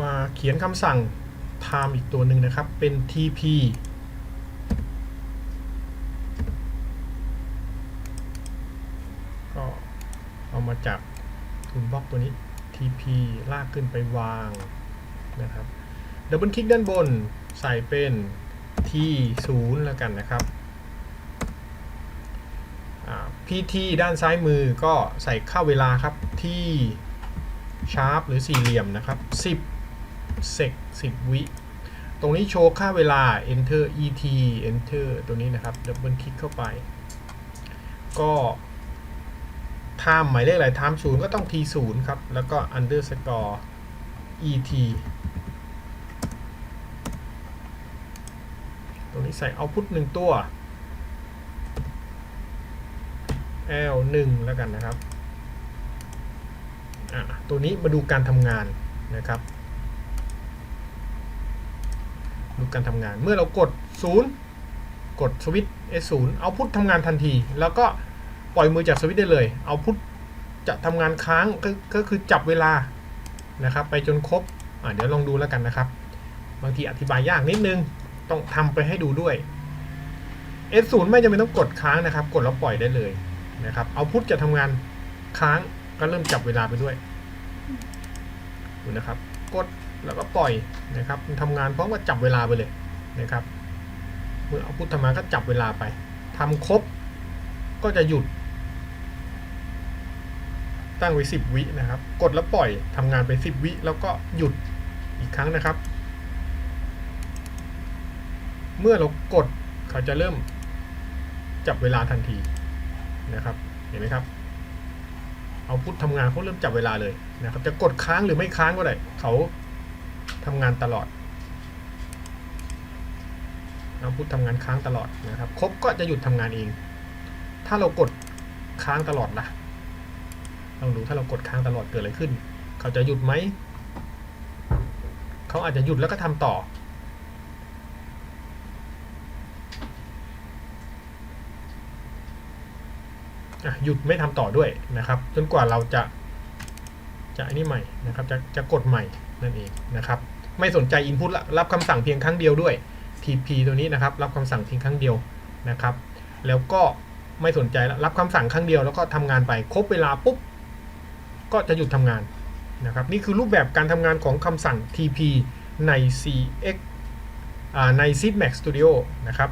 มาเขียนคำสั่ง time อีกตัวหนึ่งนะครับ เป็น tp ก็เอามาจากทูลบล็อกตัวนี้ tp ลากขึ้นไปวางนะครับดับเบิลคลิกด้านบนใส่เป็น t 0แล้วกันนะครับ pt ด้านซ้ายมือก็ใส่ค่าเวลาครับที่ชาร์ปหรือสี่เหลี่ยมนะครับ 10 เซก10 วิ ตรงนี้โชว์ค่าเวลา enter et enter ตัวนี้นะครับดับเบิลคลิกเข้าไป ก็ time หมายเลขอะไร time 0ก็ต้อง t 0ครับ แล้วก็ underscore et ตรงนี้ใส่ output หนึ่งตัว l 1แล้วกันนะครับ ตัวนี้มาดูการทำงานนะครับ ดู การทำงาน เมื่อเรากด 0 กดสวิตช์ S0 เอาพุททำงานทันที แล้วก็ปล่อยมือจากสวิตช์ได้เลย เอาพุทจะทำงานค้างก็ก็คือจับเวลานะครับ ไปจนครบเดี๋ยวลองดูแล้วกันนะครับ บางทีอธิบายยากนิดนึง ต้องทำไปให้ดูด้วย S0 ไม่จำเป็นต้องกดค้างนะครับ กดแล้วปล่อยได้เลยนะครับ เอาพุทจะทำงานค้างก็เริ่มจับเวลาไปด้วยดูนะครับ กด แล้วก็ปล่อยนะครับทำงานพร้อมกับจับเวลาไปเลยนะครับเมื่อเอาพุทธมาก็จับเวลาไปทำครบก็จะหยุด ตั้งไว้ 10 วินะครับ กดแล้วปล่อยทำงานไป 10 วิ แล้วก็หยุดอีกครั้งนะครับ เมื่อเรากดเขาจะเริ่มจับเวลาทันทีนะครับเห็นไหมครับเอาพุททำงานเขาเริ่มจับเวลาเลยนะครับจะกดค้างหรือไม่ค้างก็ได้เขา ทำงานตลอดเอาพุททำงานค้างตลอดนะครับ ครบก็จะหยุดทำงานเอง ถ้าเรากดค้างตลอดล่ะลองดูถ้าเรากดค้างตลอดเกิดอะไรขึ้น เขาจะหยุดไหม เขาอาจจะหยุดแล้วก็ทำต่อ หยุดไม่ทำต่อด้วยนะครับ จนกว่าเราจะจะอันนี้ใหม่นะครับ จะจะกดใหม่ นั่นเองนะครับ ไม่สนใจ Input ลรับคำสั่งเพียงครั้งเดียวด้วย TP ตัวนี้นะครับ รับคำสั่งเพียงครั้งเดียวนะครับ แล้วก็ไม่สนใจรับคำสั่งครั้งเดียวแล้วก็ทำงานไปครบเวลาปุ๊บก็จะหยุดทำงานนะครับ นี่คือรูปแบบการทำงานของคำสั่ง TP ใน CX ใน Seedmax Studio นะครับ